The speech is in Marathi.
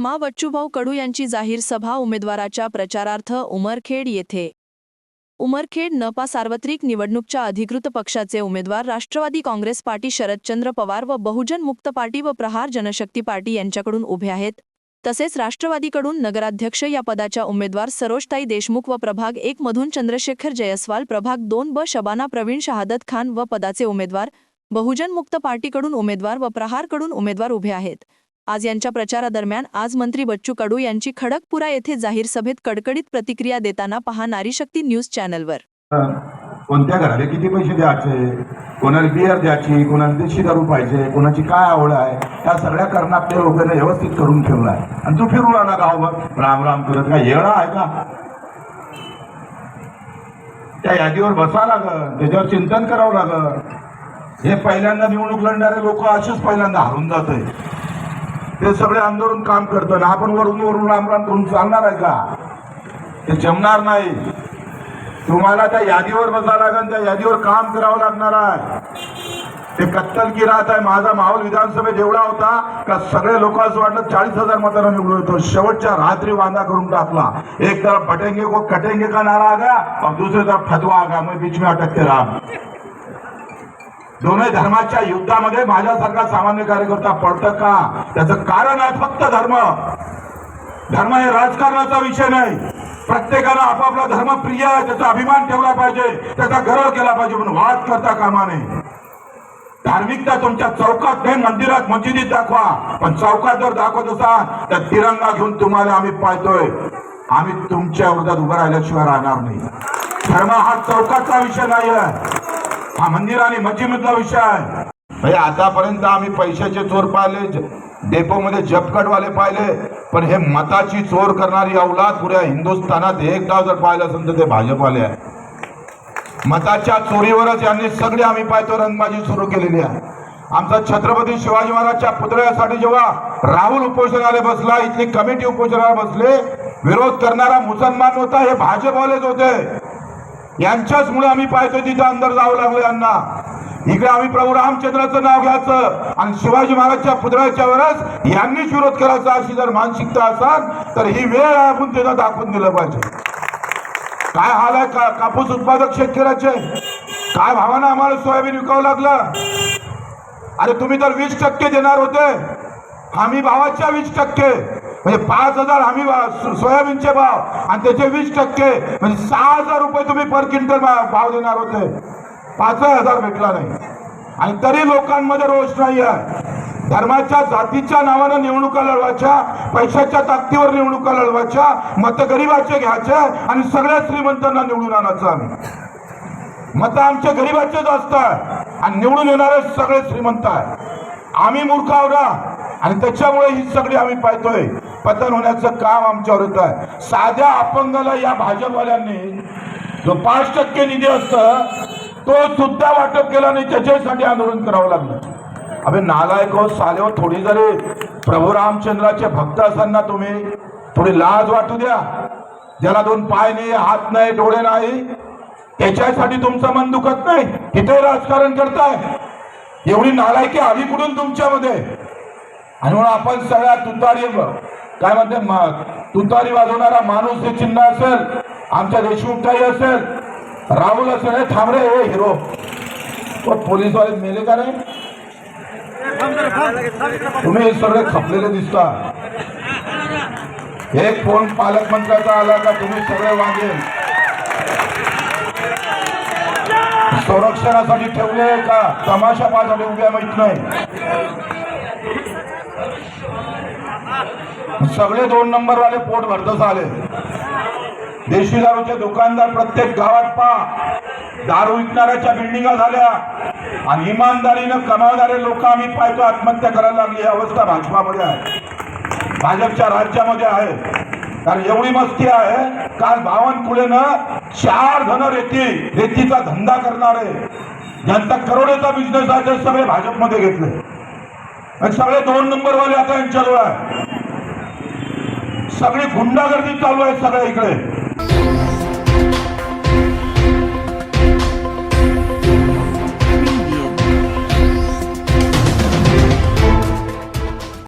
बच्चूभाऊ कडू यांची जाहीर सभा उमेदवाराच्या प्रचारार्थ उमरखेड येथे. उमरखेड नपा सार्वत्रिक निवडणूकच्या अधिकृत पक्षाचे उमेदवार राष्ट्रवादी काँग्रेस पार्टी शरदचंद्र पवार व बहुजन मुक्त पार्टी व प्रहार जनशक्ती पार्टी यांच्याकडून उभे आहेत. तसेच राष्ट्रवादीकडून नगराध्यक्ष या पदाच्या उमेदवार सरोजताई देशमुख व प्रभाग एक मधून चंद्रशेखर जयस्वाल प्रभाग दोन ब शबाना प्रवीण शहादत खान व पदाचे उमेदवार बहुजन मुक्त पार्टीकडून उमेदवार व प्रहारकडून उमेदवार उभे आहेत. आज यांच्या प्रचारादरम्यान आज मंत्री बच्चू कडू यांची खडकपुरा येथे जाहीर सभेत कडकडीत प्रतिक्रिया देताना पहा नारी शक्ती न्यूज चॅनलवर. कोणत्या घराला किती पैसे द्यायचे? कोणाला बियर द्यायची? कोणाला देशी दारू पाहिजे? कोणाची काय आवड आहे? त्या सगळ्या करणं आपल्या लोकांना व्यवस्थित करून ठेवलाय आणि तू फिरू आला गावभर राम राम करत काय येणं आहे का? त्या यादीवर बसा लागल. त्याच्यावर चिंतन करावं लागल. हे पहिल्यांदा निवडणूक लढणारे लोक असेच पहिल्यांदा हरून जात ते सगळे आंदोलन काम करतात आपण वरून वरून राम राम करून चालणार आहे का? ते जमणार नाही. तुम्हाला त्या यादीवर बसावं लागेल त्या यादीवर काम करावं लागणार आहे. ते कत्तल की राहत आहे. माझा माहोल विधानसभेत एवढा होता का सगळे लोक असं वाटलं चाळीस हजार मतांना निवडून येतो. शेवटच्या रात्री वांदा करून टाकला. एक तरफ फटेंगे को कटेंगे का नारा आगा और दूसरी तरफ फतवा आगा. गया मैं बीच में अटकते रहा दोन्ही धर्माच्या युद्धामध्ये माझ्यासारखा सामान्य कार्यकर्ता पडतं का? त्याचं कारण आहे फक्त धर्म. धर्म हे राजकारणाचा विषय नाही. प्रत्येकानं आपापला धर्म प्रिय आहे त्याचा अभिमान ठेवला पाहिजे त्याचा गर्व केला पाहिजे म्हणून वाद करता कामा नये. धार्मिकता तुमच्या चौकात नाही मंदिरात मस्जिदीत दाखवा. पण चौकात जर दाखवत असाल तर तिरंगा घेऊन तुम्हाला आम्ही पाहतोय. आम्ही तुमच्या विरोधात उभं राहिल्याशिवाय राहणार नाही. धर्म हा चौकाचा विषय नाही आहे हा मंदिर आणि मस्जिदमधला विषय. आहे म्हणजे आतापर्यंत आम्ही पैशाचे चोर पाहिले डेपोमध्ये जपकटवाले पाहिले पण हे मताची चोर करणारी अवलाद पुऱ्या हिंदुस्थानात एक गाव जर पाहिलं असेल तर ते भाजपवाले आहे. मताच्या चोरीवरच यांनी सगळे आम्ही पाहतो रंगबाजी सुरू केलेली आहे. आमचा छत्रपती शिवाजी महाराजच्या पुतळ्यासाठी जेव्हा राहुल उपोषणाला बसला इथली कमिटी उपोषणाला बसले विरोध करणारा मुसलमान होता हे भाजपवालेच होते. यांच्याच मुळे आम्ही पाहतो तिथं अंदर जावं लागलं यांना. इकडे आम्ही प्रभू रामचंद्राचं नाव घ्यायचं. आणि शिवाजी महाराजच्या पुतळ्याच्या वरच यांनीच विरोध करायचा अशी जर मानसिकता असाल तर ही वेळ आपण त्यांना दाखवून दिलं पाहिजे. काय हाल आहे? का कापूस उत्पादक शेतकऱ्याचे? काय भावानं आम्हाला सोयाबीन विकावं लागलं? अरे तुम्ही तर वीस टक्के देणार होते. हमी भावाच्या वीस टक्के. म्हणजे पाच हजार हमी भाव सो- सोयाबीनचे भाव आणि त्याचे वीस टक्के. म्हणजे सहा हजार रुपये तुम्ही पर क्विंटल भाव देणार होते. पाचही हजार भेटला नाही. आणि तरी लोकांमध्ये रोष नाही आहे धर्माच्या जातीच्या नावानं निवडणुका लढवायच्या पैशाच्या ताकदीवर निवडणुका लढवायच्या मत गरीबाचे घ्यायचे आणि सगळ्या श्रीमंतांना निवडून आणायचं आम्ही. मत आमच्या गरीबाचेच असतात आणि निवडून येणारे सगळे श्रीमंत आहे आम्ही मूर्ख आहोत आणि त्याच्यामुळे ही सगळी आम्ही पाहतोय. पतन होण्याचं काम आमच्यावर होत आहे. साध्या अपंगाला या भाजपवाल्यांनी जो पाच टक्के निधी असतं तो सुद्धा वाटप केला नाही त्याच्यासाठी आंदोलन करावं लागलं. अभे नालायक हो साले हो थोडी जरी प्रभू रामचंद्राचे भक्त असताना तुम्ही थोडी लाज वाटू द्या. ज्याला दोन पाय नाही हात नाही डोळे नाही त्याच्यासाठी तुमचं मन दुखत नाही. तिथे राजकारण करताय. एवढी नालायकी आली कुठून तुमच्यामध्ये? आणि म्हणून आपण सगळ्या तुतारी काय म्हणते तुतारी वाजवणारा माणूस हे चिन्ह असेल आमच्या देशमुखताई असेल राहुल असेल हे थांबरे हे हिरो. पोलीसवाले मेले का रे? तुम्ही सगळे खपलेले दिसता. एक फोन पालकमंत्र्याचा आला का तुम्ही सगळे वागेल. संरक्षणासाठी ठेवले का? तमाशा पाहण्यासाठी उभ्या माहीत नाही. सगळे दोन नंबर वाले पोट भरतच आले देशी दारूचे दुकानदार प्रत्येक गावात पा दारू विकणाऱ्याच्या बिल्डिंगा झाल्या. आणि इमानदारीनं कमावणारे लोक आम्ही पाहतो आत्महत्या करायला लागली ही अवस्था भाजपामध्ये आहे. भाजपच्या राज्यामध्ये आहे. कारण एवढी मस्ती आहे काल बावनकुळेनं चार जण रेती रेतीचा धंदा करणारे. ज्यांचा करोडोचा बिझनेस आहे ते सगळे भाजपमध्ये घेतले. आणि सगळे दोन नंबरवाले आता यांच्याजवळ आहे सगळी गुंडागर्दी चालू आहे सगळ्या इकडे.